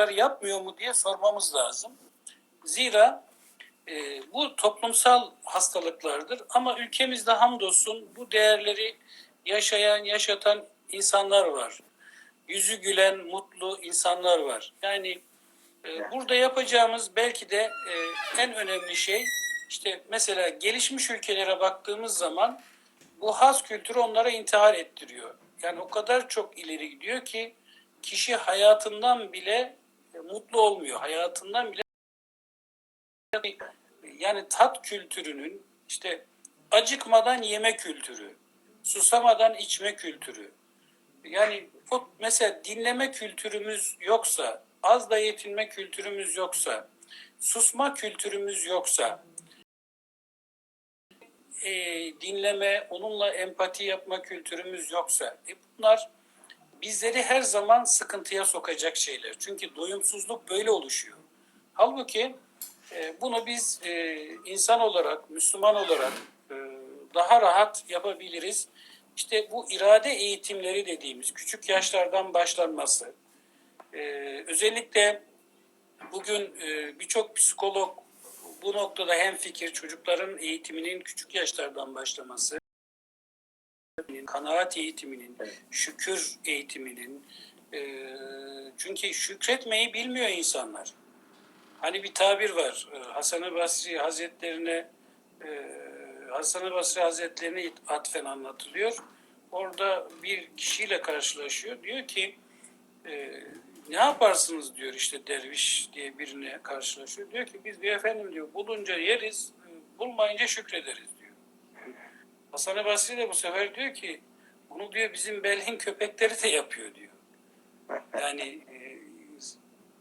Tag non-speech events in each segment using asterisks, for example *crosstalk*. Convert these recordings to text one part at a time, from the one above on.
çocuklar yapmıyor mu diye sormamız lazım. Zira e, bu toplumsal hastalıklardır ama ülkemizde hamdolsun bu değerleri yaşayan, yaşatan insanlar var. Yüzü gülen, mutlu insanlar var. Yani e, burada yapacağımız belki de e, en önemli şey işte mesela gelişmiş ülkelere baktığımız zaman bu haz kültürü onlara intihar ettiriyor. Yani o kadar çok ileri gidiyor ki kişi hayatından bile mutlu olmuyor. Hayatından bile yani tat kültürünün işte acıkmadan yeme kültürü, susamadan içme kültürü. Yani mesela dinleme kültürümüz yoksa, az da yetinme kültürümüz yoksa, susma kültürümüz yoksa, e, dinleme, onunla empati yapma kültürümüz yoksa, e bunlar bizleri her zaman sıkıntıya sokacak şeyler. Çünkü doyumsuzluk böyle oluşuyor. Halbuki e, bunu biz e, insan olarak, Müslüman olarak e, daha rahat yapabiliriz. İşte bu irade eğitimleri dediğimiz küçük yaşlardan başlanması, özellikle bugün birçok psikolog bu noktada hem fikir çocukların eğitiminin küçük yaşlardan başlaması, kanaat eğitiminin, Evet. şükür eğitiminin, e, çünkü şükretmeyi bilmiyor insanlar. Hani bir tabir var. e, Hasan-ı Basri Hazretlerine e, Hasan-ı Basri Hazretlerine atfen anlatılıyor. Orada bir kişiyle karşılaşıyor. Diyor ki e, ne yaparsınız diyor işte derviş diye birine karşılaşıyor. Diyor ki biz diyor efendim diyor bulunca yeriz, bulmayınca şükrederiz Hasan-ı Basri de bu sefer diyor ki bunu diyor bizim belhin köpekleri de yapıyor diyor. Yani e,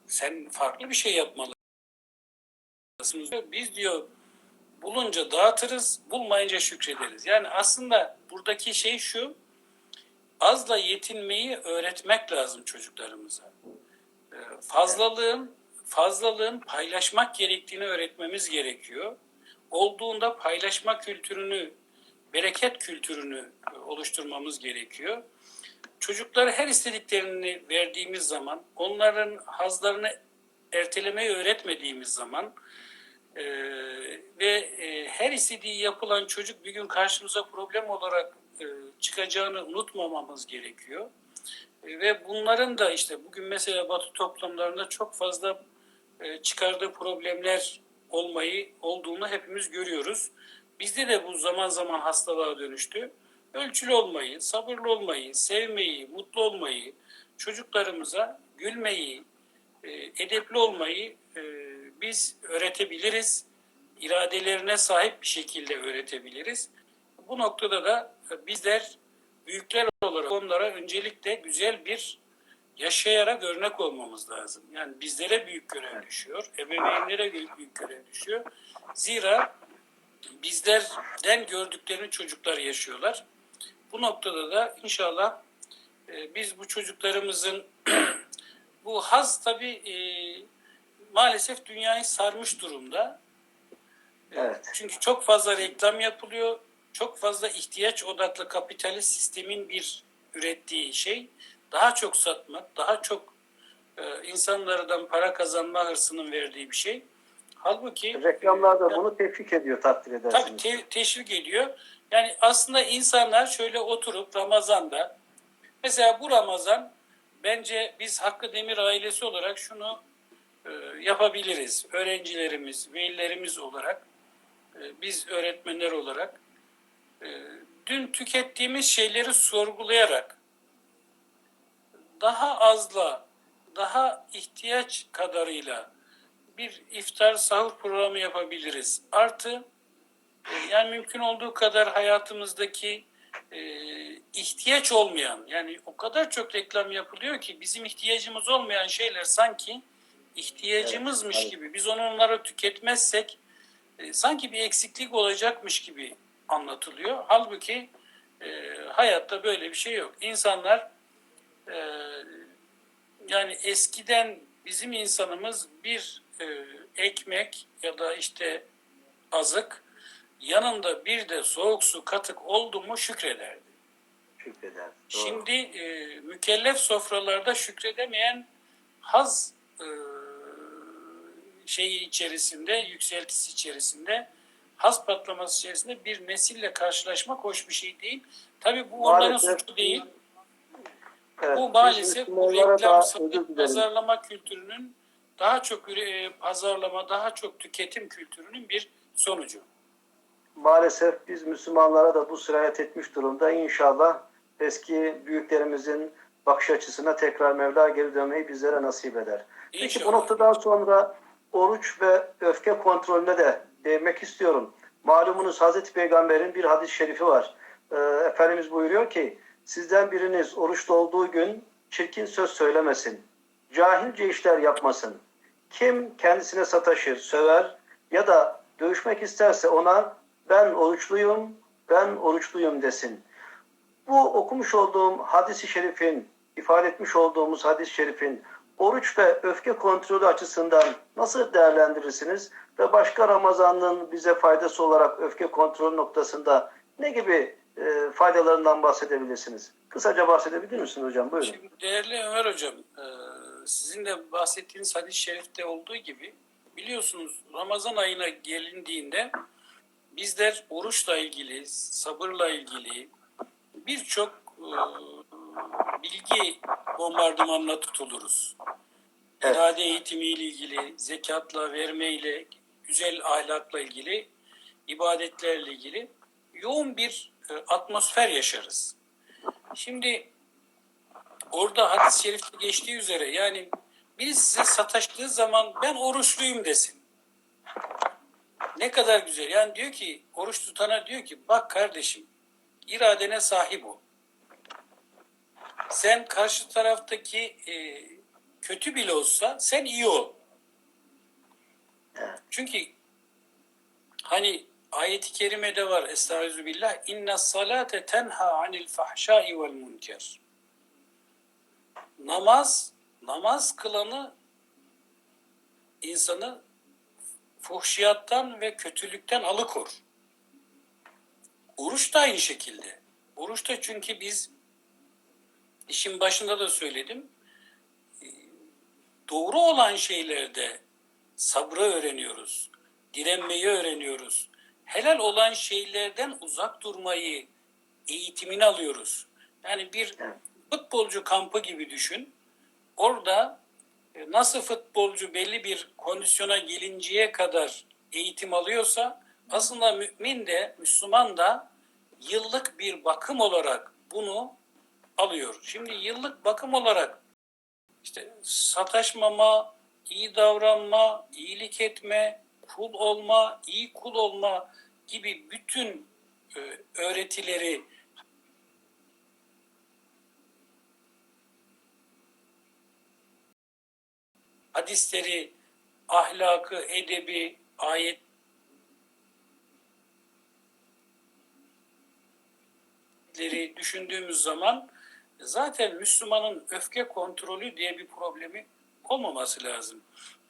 sen farklı bir şey yapmalısın. Biz diyor bulunca dağıtırız, bulmayınca şükrederiz. Yani aslında buradaki şey şu, azla yetinmeyi öğretmek lazım çocuklarımıza. Ee, Fazlalığın, fazlalığın paylaşmak gerektiğini öğretmemiz gerekiyor. Olduğunda paylaşma kültürünü, bereket kültürünü e, oluşturmamız gerekiyor. Çocuklara her istediklerini verdiğimiz zaman, onların hazlarını ertelemeyi öğretmediğimiz zaman e, ve e, her istediği yapılan çocuk bir gün karşımıza problem olarak e, çıkacağını unutmamamız gerekiyor. E, ve bunların da işte bugün mesela Batı toplumlarında çok fazla e, çıkardığı problemler olmayı olduğunu hepimiz görüyoruz. Bizde de bu zaman zaman hastalığa dönüştü. Ölçülü olmayı, sabırlı olmayı, sevmeyi, mutlu olmayı, çocuklarımıza gülmeyi, e, edepli olmayı e, biz öğretebiliriz. İradelerine sahip bir şekilde öğretebiliriz. Bu noktada da e, bizler büyükler olarak onlara öncelikle güzel bir yaşayarak örnek olmamız lazım. Yani bizlere büyük görev düşüyor, ebeveynlere büyük, görev düşüyor. Zira bizlerden gördüklerini çocuklar yaşıyorlar. Bu noktada da inşallah e, biz bu çocuklarımızın *clears throat* bu haz tabii e, maalesef dünyayı sarmış durumda. E, Evet. Çünkü çok fazla reklam yapılıyor. Çok fazla ihtiyaç odaklı kapitalist sistemin bir ürettiği şey daha çok satmak, daha çok e, insanlardan para kazanma hırsının verdiği bir şey. Halbuki Reklamlar da bunu teşvik ediyor takdir Tabii edersiniz. te- teşvik ediyor. Yani aslında insanlar şöyle oturup Ramazan'da mesela bu Ramazan bence biz Hakkı Demir ailesi olarak şunu e, yapabiliriz. Öğrencilerimiz, velilerimiz olarak, e, biz öğretmenler olarak e, dün tükettiğimiz şeyleri sorgulayarak daha azla, daha ihtiyaç kadarıyla bir iftar sahur programı yapabiliriz. Artı e, yani mümkün olduğu kadar hayatımızdaki e, ihtiyaç olmayan yani o kadar çok reklam yapılıyor ki bizim ihtiyacımız olmayan şeyler sanki ihtiyacımızmış Evet, gibi biz onu onları tüketmezsek e, sanki bir eksiklik olacakmış gibi anlatılıyor. Halbuki e, hayatta böyle bir şey yok. İnsanlar e, yani eskiden bizim insanımız bir e, ekmek ya da işte azık yanında bir de soğuk su katık oldu mu şükrederdi. Şükreder. Doğru. Şimdi e, mükellef sofralarda şükredemeyen haz e, şeyi içerisinde, yükseltisi içerisinde, has patlaması içerisinde bir nesille karşılaşmak hoş bir şey değil. Tabii bu onların Maalesef- suçu değil. Evet, Bu maalesef bu reklam, pazarlama kültürünün daha çok üre- pazarlama, daha çok tüketim kültürünün bir sonucu. Maalesef biz Müslümanlara da bu sirayet etmiş durumda. İnşallah eski büyüklerimizin bakış açısına tekrar Mevla geri dönmeyi bizlere nasip eder. Peki bu noktadan sonra oruç ve öfke kontrolüne de değinmek istiyorum. Malumunuz Hazreti Peygamber'in bir hadis-i şerifi var. Ee, Efendimiz buyuruyor ki sizden biriniz oruçta olduğu gün çirkin söz söylemesin. Cahilce işler yapmasın. Kim kendisine sataşır, söver ya da dövüşmek isterse ona ben oruçluyum, ben oruçluyum desin. Bu okumuş olduğum hadisi şerifin, ifade etmiş olduğumuz hadis-i şerifin oruç ve öfke kontrolü açısından nasıl değerlendirirsiniz? Ve başka Ramazan'ın bize faydası olarak öfke kontrolü noktasında ne gibi e, faydalarından bahsedebilirsiniz? Kısaca bahsedebilir misiniz hocam? Buyurun. Şimdi değerli Ömer Hocam, e, sizin de bahsettiğiniz hadis-i şerifte olduğu gibi biliyorsunuz Ramazan ayına gelindiğinde bizler oruçla ilgili, sabırla ilgili birçok e, bilgi bombardımanına tutuluruz. Evet. İrade eğitimiyle ilgili, zekatla, vermeyle, güzel ahlakla ilgili, ibadetlerle ilgili yoğun bir e, atmosfer yaşarız. Şimdi orada hadis-i şerifte geçtiği üzere yani biri size sataştığı zaman ben oruçluyum desin. Ne kadar güzel. Yani diyor ki oruç tutana diyor ki bak kardeşim iradene sahip ol. Sen karşı taraftaki e, kötü bile olsa sen iyi ol. Çünkü hani ayeti kerimede var Estaizu billah inna salate tenha anil fahşai vel münker. Namaz namaz kılanı insanı fuhşiyattan ve kötülükten alıkor. Oruç da aynı şekilde. Oruçta çünkü biz işin başında da söyledim. e, Doğru olan şeylerde sabrı öğreniyoruz. Direnmeyi öğreniyoruz. Helal olan şeylerden uzak durmayı eğitimini alıyoruz. Yani bir futbolcu kampı gibi düşün. Orada e, nasıl futbolcu belli bir kondisyona gelinceye kadar eğitim alıyorsa aslında mümin de Müslüman da yıllık bir bakım olarak bunu alıyor. Şimdi yıllık bakım olarak işte sataşmama, iyi davranma, iyilik etme, kul olma, iyi kul olma gibi bütün e, öğretileri hadisleri, ahlakı, edebi, ayet düşündüğümüz zaman zaten Müslümanın öfke kontrolü diye bir problemi olmaması lazım.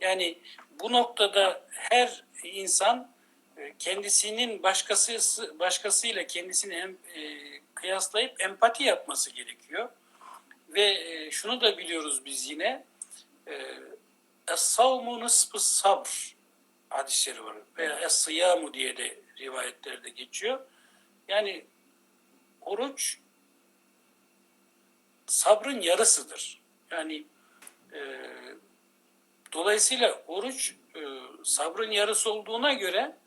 Yani bu noktada her insan e, kendisinin başkası başkasıyla kendisini em, e, kıyaslayıp empati yapması gerekiyor. Ve e, şunu da biliyoruz biz yine e, Es-savmu nisfı sabr hadisleri var. Veya es-sıyamu diye de rivayetlerde geçiyor. Yani oruç sabrın yarısıdır. Yani e, dolayısıyla oruç e, sabrın yarısı olduğuna göre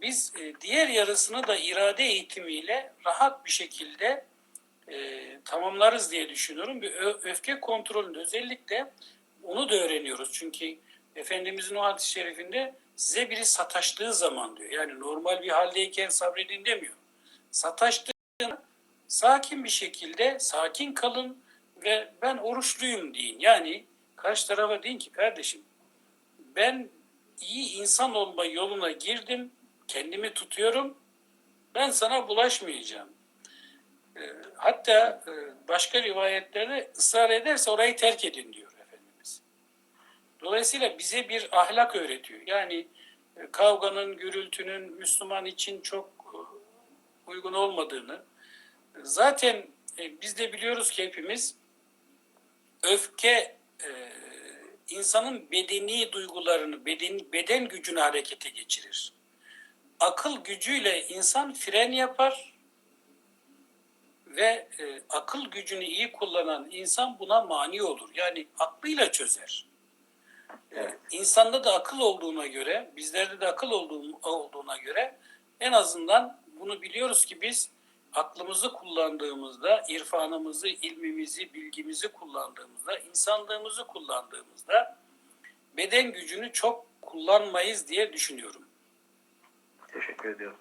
biz e, diğer yarısını da irade eğitimiyle rahat bir şekilde e, tamamlarız diye düşünüyorum. Bir öfke kontrolünde özellikle onu da öğreniyoruz. Çünkü Efendimizin o hadis-i şerifinde size biri sataştığı zaman diyor. Yani normal bir haldeyken sabredin demiyor. Sataştığında sakin bir şekilde sakin kalın ve ben oruçluyum deyin. Yani karşı tarafa deyin ki kardeşim ben iyi insan olma yoluna girdim. Kendimi tutuyorum. Ben sana bulaşmayacağım. E, Hatta e, başka rivayetlerde ısrar ederse orayı terk edin diyor. Dolayısıyla bize bir ahlak öğretiyor. Yani e, kavganın, gürültünün Müslüman için çok e, uygun olmadığını. Zaten e, biz de biliyoruz ki hepimiz öfke insanın bedeni duygularını, beden, beden gücünü harekete geçirir. Akıl gücüyle insan fren yapar ve e, akıl gücünü iyi kullanan insan buna mani olur. Yani aklıyla çözer. Evet. İnsanda da akıl olduğuna göre, bizlerde de akıl olduğu, olduğuna göre en azından bunu biliyoruz ki biz aklımızı kullandığımızda, irfanımızı, ilmimizi, bilgimizi kullandığımızda, insanlığımızı kullandığımızda beden gücünü çok kullanmayız diye düşünüyorum. Teşekkür ediyorum.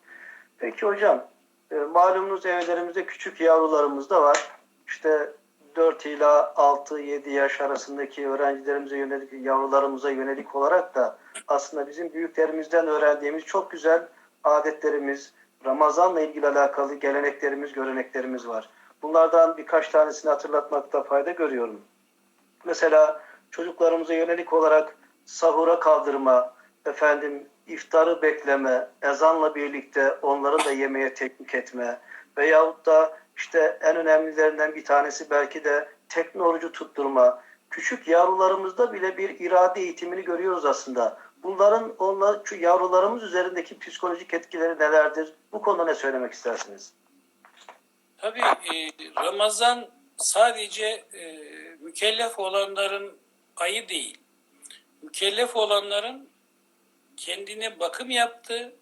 Peki hocam, e, malumunuz evlerimizde küçük yavrularımız da var. İşte 4 ila 6-7 yaş arasındaki öğrencilerimize yönelik, yavrularımıza yönelik olarak da aslında bizim büyüklerimizden öğrendiğimiz çok güzel adetlerimiz, Ramazan'la ilgili alakalı geleneklerimiz, göreneklerimiz var. Bunlardan birkaç tanesini hatırlatmakta fayda görüyorum. Mesela çocuklarımıza yönelik olarak sahura kaldırma, efendim iftarı bekleme, ezanla birlikte onların da yemeğe teklif etme veyahut da işte en önemlilerinden bir tanesi belki de tekne orucu tutturma. Küçük yavrularımızda bile bir irade eğitimini görüyoruz aslında. Bunların onlar, şu yavrularımız üzerindeki psikolojik etkileri nelerdir? Bu konuda ne söylemek istersiniz? Tabii e, Ramazan sadece e, mükellef olanların ayı değil. Mükellef olanların kendine bakım yaptığı,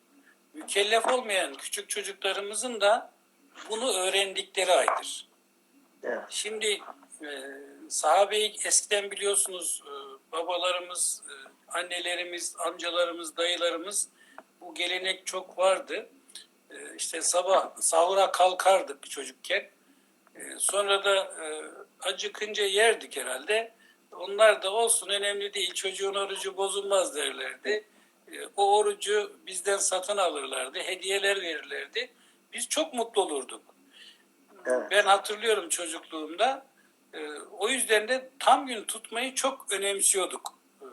mükellef olmayan küçük çocuklarımızın da bunu öğrendikleri aydır. Evet. Şimdi e, sahabeyi eskiden biliyorsunuz e, babalarımız, e, annelerimiz, amcalarımız, dayılarımız bu gelenek çok vardı. E, işte sabah sahura kalkardık çocukken. E, sonra da e, acıkınca yerdik herhalde. Onlar da olsun önemli değil çocuğun orucu bozulmaz derlerdi. E, o orucu bizden satın alırlardı, hediyeler verirlerdi. Biz çok mutlu olurduk. Evet. Ben hatırlıyorum çocukluğumda. e, o yüzden de tam gün tutmayı çok önemsiyorduk e,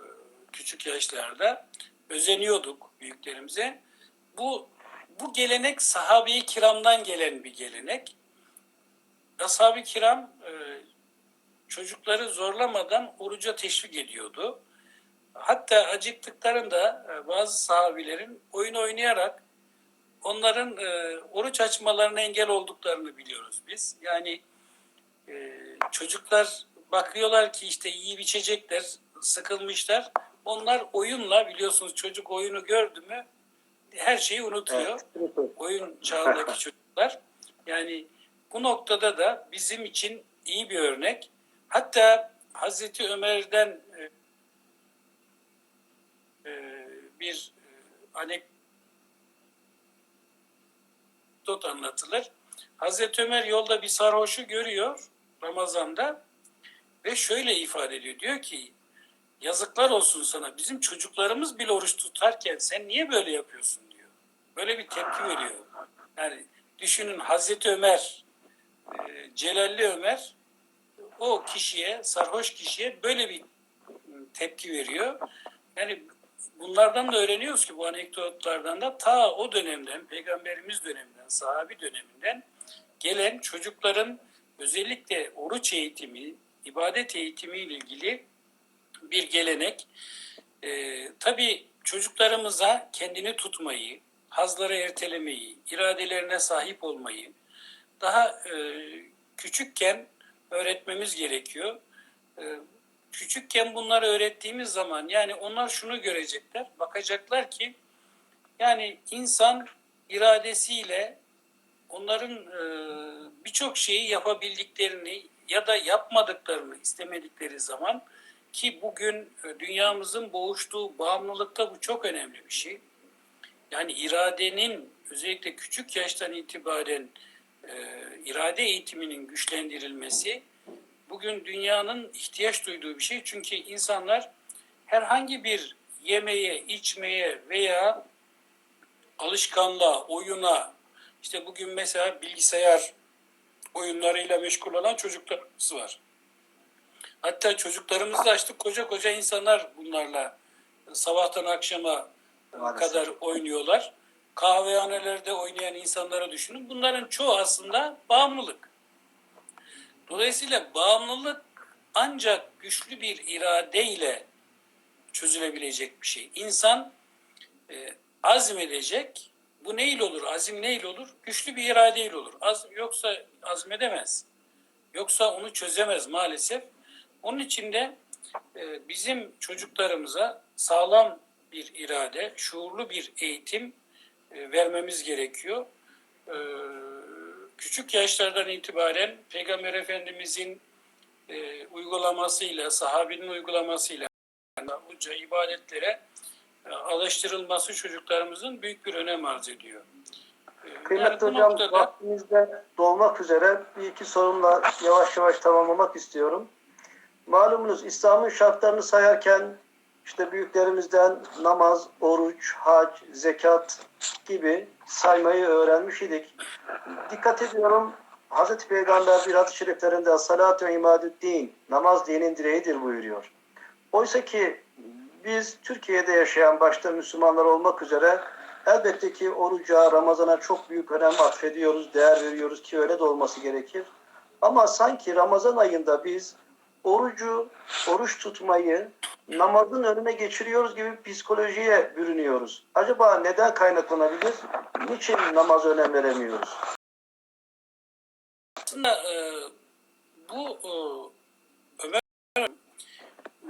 küçük yaşlarda. Özeniyorduk büyüklerimize. Bu bu gelenek sahabe-i kiramdan gelen bir gelenek. Ashab-ı kiram e, çocukları zorlamadan oruca teşvik ediyordu. Hatta acıktıklarında e, bazı sahabilerin oyun oynayarak onların e, oruç açmalarına engel olduklarını biliyoruz biz. Yani e, çocuklar bakıyorlar ki işte yiyip içecekler, sıkılmışlar. Onlar oyunla biliyorsunuz çocuk oyunu gördü mü her şeyi unutuyor. Evet. Oyun çağındaki *laughs* çocuklar. Yani bu noktada da bizim için iyi bir örnek. Hatta Hazreti Ömer'den e, e, bir e, anekdot anlatılır. Hazreti Ömer yolda bir sarhoşu görüyor Ramazan'da ve şöyle ifade ediyor. Diyor ki yazıklar olsun sana bizim çocuklarımız bile oruç tutarken sen niye böyle yapıyorsun diyor. Böyle bir tepki veriyor. Yani düşünün Hazreti Ömer, e, Celalli Ömer o kişiye, sarhoş kişiye böyle bir tepki veriyor. Yani bunlardan da öğreniyoruz ki bu anekdotlardan da ta o dönemden, peygamberimiz döneminden, sahabi döneminden gelen çocukların özellikle oruç eğitimi, ibadet eğitimi ile ilgili bir gelenek. Ee, tabii çocuklarımıza kendini tutmayı, hazları ertelemeyi, iradelerine sahip olmayı daha e, küçükken öğretmemiz gerekiyor. E, küçükken bunları öğrettiğimiz zaman yani onlar şunu görecekler, bakacaklar ki yani insan iradesiyle onların e, birçok şeyi yapabildiklerini ya da yapmadıklarını istemedikleri zaman ki bugün e, dünyamızın boğuştuğu bağımlılıkta bu çok önemli bir şey. Yani iradenin özellikle küçük yaştan itibaren e, irade eğitiminin güçlendirilmesi bugün dünyanın ihtiyaç duyduğu bir şey. Çünkü insanlar herhangi bir yemeye, içmeye veya alışkanlığa, oyuna, işte bugün mesela bilgisayar oyunlarıyla meşgul olan çocuklarımız var. Hatta çocuklarımızı da açtık koca koca insanlar bunlarla sabahtan akşama Maalesef. kadar oynuyorlar. Kahvehanelerde oynayan insanları düşünün. Bunların çoğu aslında bağımlılık. Dolayısıyla bağımlılık ancak güçlü bir iradeyle çözülebilecek bir şey. İnsan e, azmedecek. Bu neyle olur? Azim neyle olur? Güçlü bir iradeyle olur. Az, yoksa azmedemez. Yoksa onu çözemez maalesef. Onun için de e, bizim çocuklarımıza sağlam bir irade, şuurlu bir eğitim e, vermemiz gerekiyor. E, küçük yaşlardan itibaren Peygamber Efendimizin e, uygulamasıyla, sahabinin uygulamasıyla bunca ibadetlere alıştırılması çocuklarımızın büyük bir önem arz ediyor. E, Kıymetli bu hocam noktada- vaktimizde dolmak üzere bir iki sorumla yavaş yavaş tamamlamak istiyorum. Malumunuz İslam'ın şartlarını sayarken işte büyüklerimizden namaz, oruç, hac, zekat gibi saymayı öğrenmiş idik. Dikkat ediyorum Hazreti Peygamber bir hadis-i şeriflerinde salat ve imadüddin, namaz dinin direğidir buyuruyor. Oysa ki biz Türkiye'de yaşayan başta Müslümanlar olmak üzere elbette ki oruca, Ramazan'a çok büyük önem atfediyoruz, değer veriyoruz ki öyle de olması gerekir. Ama sanki Ramazan ayında biz orucu, oruç tutmayı namazın önüne geçiriyoruz gibi psikolojiye bürünüyoruz. Acaba neden kaynaklanabilir? Niçin namaz önem veremiyoruz? Aslında e, bu e,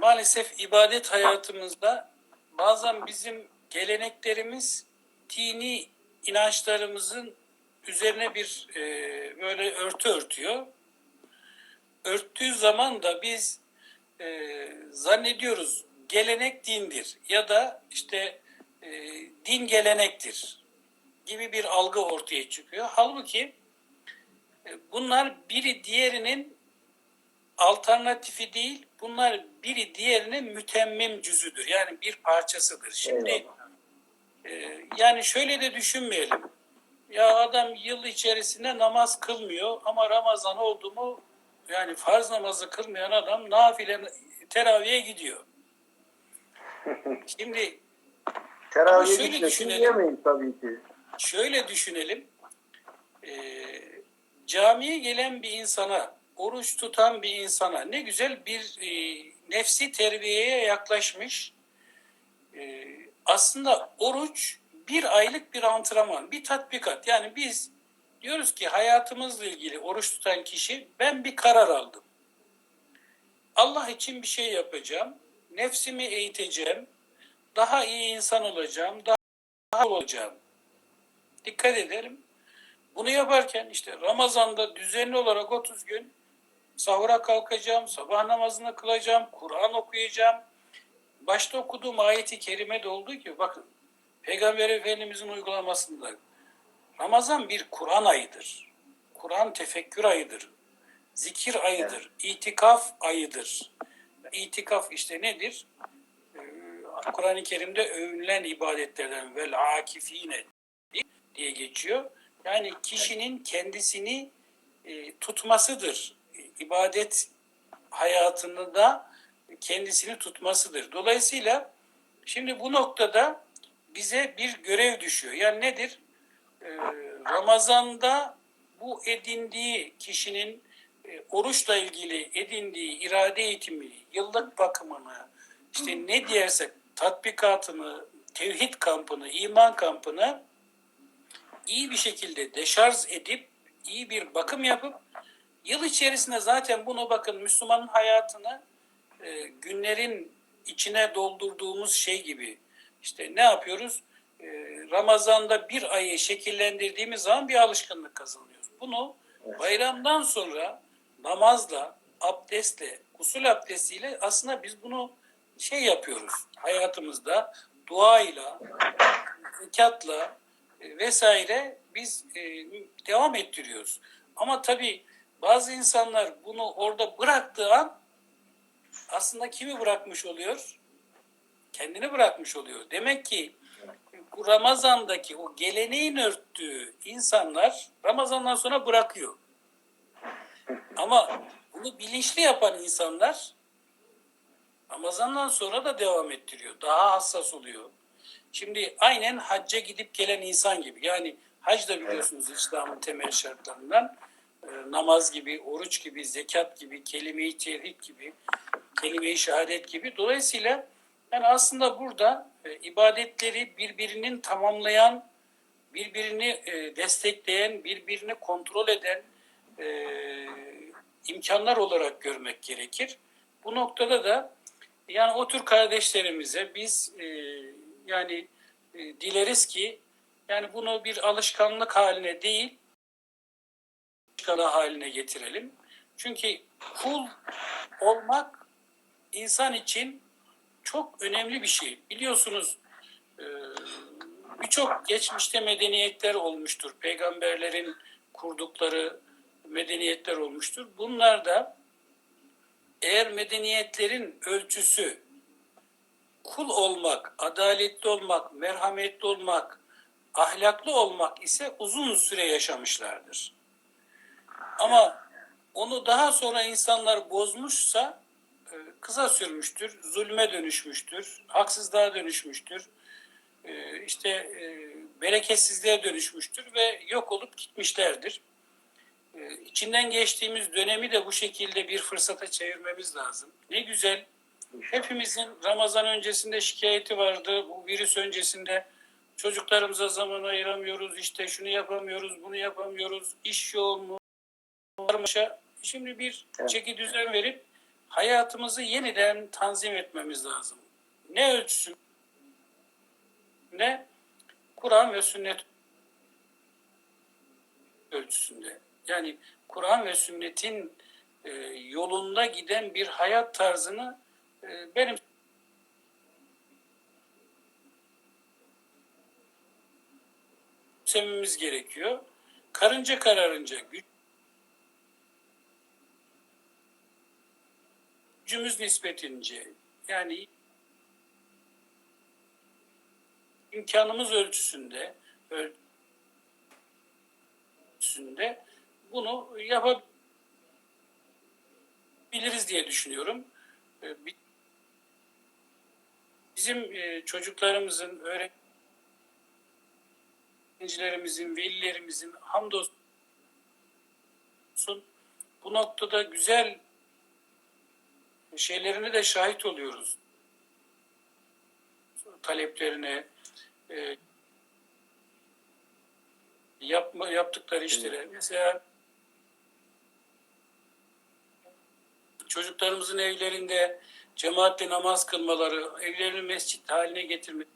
maalesef ibadet hayatımızda bazen bizim geleneklerimiz dini inançlarımızın üzerine bir e, böyle örtü örtüyor. Örttüğü zaman da biz e, zannediyoruz gelenek dindir ya da işte e, din gelenektir gibi bir algı ortaya çıkıyor. Halbuki e, Bunlar biri diğerinin alternatifi değil, bunlar biri diğerinin mütemmim cüzüdür. Yani bir parçasıdır. Şimdi Eyvallah. e, yani şöyle de düşünmeyelim. Ya adam yıl içerisinde namaz kılmıyor ama Ramazan oldu mu yani farz namazı kılmayan adam nafile teraviye gidiyor. Şimdi Teravih şöyle gitmesin düşünelim. diyemeyiz tabii ki. şöyle düşünelim. Ee, camiye gelen bir insana, oruç tutan bir insana ne güzel bir e, nefsi terbiyeye yaklaşmış. Ee, aslında oruç bir aylık bir antrenman, bir tatbikat. Yani biz diyoruz ki hayatımızla ilgili oruç tutan kişi ben bir karar aldım. Allah için bir şey yapacağım. Nefsimi eğiteceğim. Daha iyi insan olacağım. Daha olacağım. Dikkat edelim. Bunu yaparken işte Ramazan'da düzenli olarak 30 gün sahura kalkacağım, sabah namazını kılacağım, Kur'an okuyacağım. Başta okuduğum ayeti kerimede olduğu gibi bakın Peygamber Efendimizin uygulamasında Ramazan bir Kur'an ayıdır. Kur'an tefekkür ayıdır. Zikir ayıdır. itikaf ayıdır. İtikaf işte nedir? Ee, Kur'an-ı Kerim'de övünülen ibadetlerden vel akifine diye geçiyor. Yani kişinin kendisini e, tutmasıdır. İbadet hayatını da kendisini tutmasıdır. Dolayısıyla şimdi bu noktada bize bir görev düşüyor. Yani nedir? Ee, Ramazan'da bu edindiği kişinin e, oruçla ilgili edindiği irade eğitimi, yıllık bakımını, işte ne diyersek tatbikatını, tevhid kampını, iman kampını iyi bir şekilde deşarj edip iyi bir bakım yapıp yıl içerisinde zaten bunu bakın Müslümanın hayatını e, günlerin içine doldurduğumuz şey gibi işte ne yapıyoruz? E, Ramazan'da bir ayı şekillendirdiğimiz zaman bir alışkanlık kazanıyoruz. Bunu bayramdan sonra namazla, abdestle, usul abdestiyle aslında biz bunu şey yapıyoruz hayatımızda duayla, zekatla e, vesaire biz e, devam ettiriyoruz. Ama tabii bazı insanlar bunu orada bıraktığı an aslında kimi bırakmış oluyor? Kendini bırakmış oluyor. Demek ki bu Ramazan'daki o geleneğin örttüğü insanlar Ramazan'dan sonra bırakıyor. Ama bunu bilinçli yapan insanlar Ramazan'dan sonra da devam ettiriyor. Daha hassas oluyor. Şimdi aynen hacca gidip gelen insan gibi. Yani hac da biliyorsunuz İslam'ın temel şartlarından namaz gibi, oruç gibi, zekat gibi, kelime-i tevhid gibi, kelime-i şehadet gibi. Dolayısıyla Yani aslında burada e, ibadetleri birbirinin tamamlayan, birbirini e, destekleyen, birbirini kontrol eden e, imkanlar olarak görmek gerekir. Bu noktada da yani o tür kardeşlerimize biz e, yani e, dileriz ki yani bunu bir alışkanlık haline değil alışkanlığı haline getirelim. Çünkü kul olmak insan için çok önemli bir şey. Biliyorsunuz e, birçok geçmişte medeniyetler olmuştur. Peygamberlerin kurdukları medeniyetler olmuştur. Bunlar da eğer medeniyetlerin ölçüsü kul olmak, adaletli olmak, merhametli olmak, ahlaklı olmak ise uzun süre yaşamışlardır. Ama onu daha sonra insanlar bozmuşsa e, kısa sürmüştür, zulme dönüşmüştür, haksızlığa dönüşmüştür, e, işte e, bereketsizliğe dönüşmüştür ve yok olup gitmişlerdir. İçinden geçtiğimiz dönemi de bu şekilde bir fırsata çevirmemiz lazım. Ne güzel. Hepimizin Ramazan öncesinde şikayeti vardı. Bu virüs öncesinde çocuklarımıza zaman ayıramıyoruz. işte şunu yapamıyoruz, bunu yapamıyoruz. İş yoğunluğu, karmaşa. Şimdi bir Evet. çeki düzen verip hayatımızı yeniden tanzim etmemiz lazım. Ne ölçüsün? Ne? Kur'an ve sünnet ölçüsünde. Yani Kur'an ve sünnetin e, yolunda giden bir hayat tarzını e, benim sevmemiz gerekiyor. Karınca kararınca güç gücümüz nispetince yani imkanımız ölçüsünde ölçüsünde bunu yapabiliriz diye düşünüyorum. Ee, bi- Bizim e, çocuklarımızın, öğrencilerimizin, velilerimizin hamdolsun bu noktada güzel şeylerine de şahit oluyoruz. Taleplerine, e, yapma, yaptıkları işlere. Mesela çocuklarımızın evlerinde cemaatle namaz kılmaları, evlerini mescit haline getirmeleri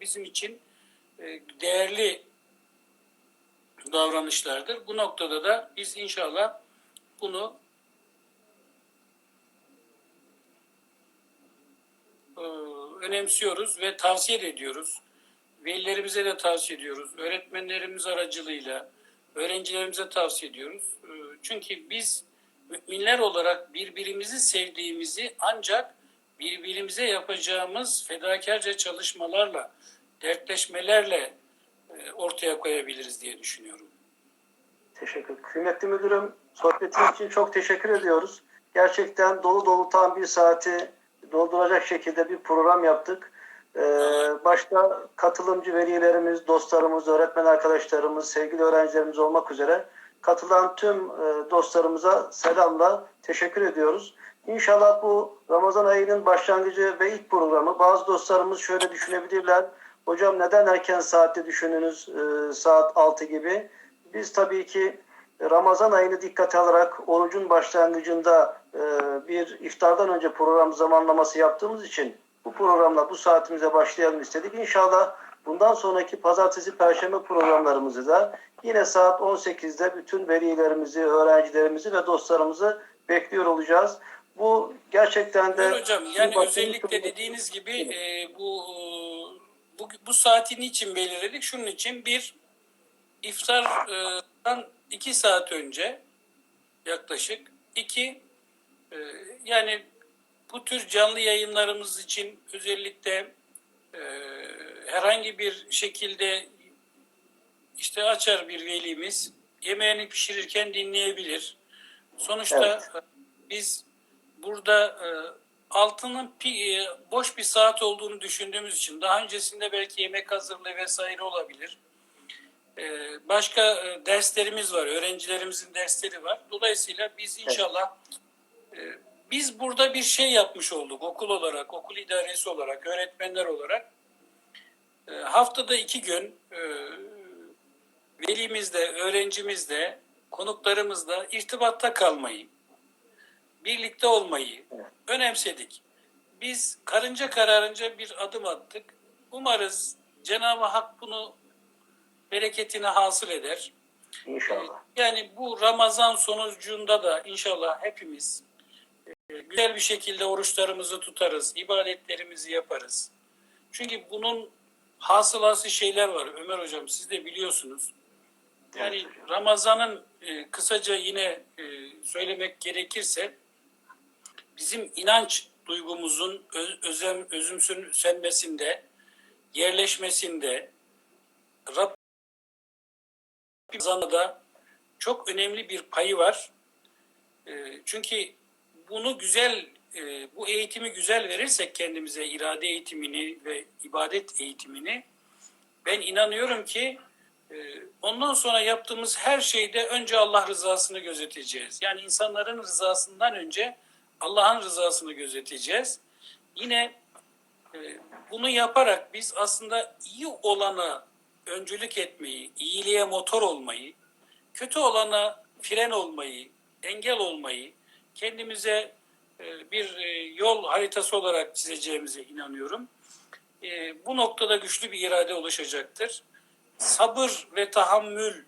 bizim için e, değerli davranışlardır. Bu noktada da biz inşallah bunu e, önemsiyoruz ve tavsiye ediyoruz. Velilerimize de tavsiye ediyoruz. Öğretmenlerimiz aracılığıyla öğrencilerimize tavsiye ediyoruz. E, Çünkü biz müminler olarak birbirimizi sevdiğimizi ancak birbirimize yapacağımız fedakarca çalışmalarla, dertleşmelerle ortaya koyabiliriz diye düşünüyorum. Teşekkür. Kıymetli müdürüm, sohbetin için çok teşekkür ediyoruz. Gerçekten dolu dolu tam bir saati dolduracak şekilde bir program yaptık. Ee, başta katılımcı velilerimiz, dostlarımız, öğretmen arkadaşlarımız, sevgili öğrencilerimiz olmak üzere katılan tüm e, dostlarımıza selamla teşekkür ediyoruz. İnşallah bu Ramazan ayının başlangıcı ve ilk programı bazı dostlarımız şöyle düşünebilirler. Hocam neden erken saatte düşününüz e, saat 6 gibi? Biz tabii ki Ramazan ayını dikkate alarak orucun başlangıcında e, bir iftardan önce program zamanlaması yaptığımız için bu programla bu saatimize başlayalım istedik. İnşallah bundan sonraki pazartesi perşembe programlarımızı da yine saat 18'de bütün velilerimizi, öğrencilerimizi ve dostlarımızı bekliyor olacağız. Bu gerçekten de Buyur hocam yani özellikle dediğiniz gibi e, bu, bu saati niçin belirledik? Şunun için bir iftardan iki saat önce yaklaşık iki e, yani bu tür canlı yayınlarımız için özellikle e, herhangi bir şekilde işte açar bir velimiz yemeğini pişirirken dinleyebilir. Sonuçta Evet. biz burada e, altının pi- e, boş bir saat olduğunu düşündüğümüz için daha öncesinde belki yemek hazırlığı vesaire olabilir. E, başka e, derslerimiz var, öğrencilerimizin dersleri var. Dolayısıyla biz inşallah Biz burada bir şey yapmış olduk okul olarak, okul idaresi olarak, öğretmenler olarak. Haftada iki gün e, velimizle, öğrencimizle, konuklarımızla irtibatta kalmayı, birlikte olmayı önemsedik. Biz karınca kararınca bir adım attık. Umarız Cenab-ı Hak bunu bereketini hasıl eder. İnşallah. Yani bu Ramazan sonucunda da inşallah hepimiz e, güzel bir şekilde oruçlarımızı tutarız, ibadetlerimizi yaparız. Çünkü bunun hasılası şeyler var Ömer Hocam siz de biliyorsunuz. Yani Evet. Ramazan'ın e, kısaca yine e, söylemek gerekirse bizim inanç duygumuzun öz, özem, özümsenmesinde, yerleşmesinde, Rabbim da çok önemli bir payı var. E, çünkü bunu güzel, e, bu eğitimi güzel verirsek kendimize irade eğitimini ve ibadet eğitimini ben inanıyorum ki e, ondan sonra yaptığımız her şeyde önce Allah rızasını gözeteceğiz. Yani insanların rızasından önce Allah'ın rızasını gözeteceğiz. Yine e, bunu yaparak biz aslında iyi olana öncülük etmeyi, iyiliğe motor olmayı, kötü olana fren olmayı, engel olmayı kendimize e, bir e, yol haritası olarak çizeceğimize inanıyorum. Bu noktada güçlü bir irade oluşacaktır. Sabır ve tahammül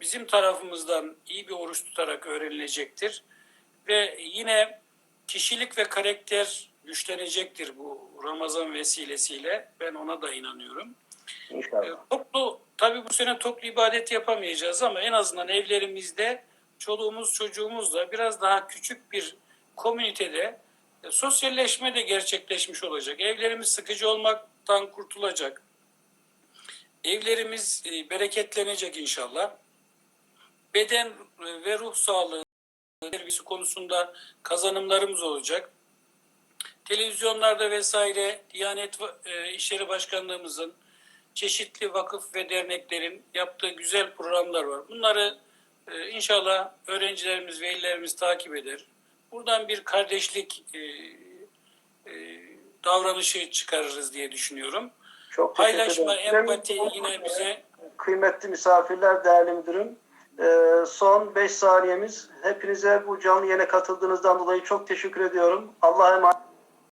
bizim tarafımızdan iyi bir oruç tutarak öğrenilecektir. Ve yine kişilik ve karakter güçlenecektir bu Ramazan vesilesiyle. Ben ona da inanıyorum. E, İnşallah. Toplu, tabii bu sene toplu ibadet yapamayacağız ama en azından evlerimizde çoluğumuz çocuğumuzla biraz daha küçük bir komünitede e, sosyalleşme de gerçekleşmiş olacak. Evlerimiz sıkıcı olmaktan kurtulacak. Evlerimiz e, bereketlenecek inşallah. Beden e, ve ruh sağlığı servisi konusunda kazanımlarımız olacak. Televizyonlarda vesaire Diyanet e, İşleri Başkanlığımızın çeşitli vakıf ve derneklerin yaptığı güzel programlar var. Bunları e, inşallah öğrencilerimiz, velilerimiz takip eder. Buradan bir kardeşlik e, davranışı çıkarırız diye düşünüyorum. Çok Paylaşma, empati yine bize Kıymetli misafirler, değerli müdürüm. Ee, son 5 saniyemiz. Hepinize bu canlı yayına katıldığınızdan dolayı çok teşekkür ediyorum. Allah'a emanet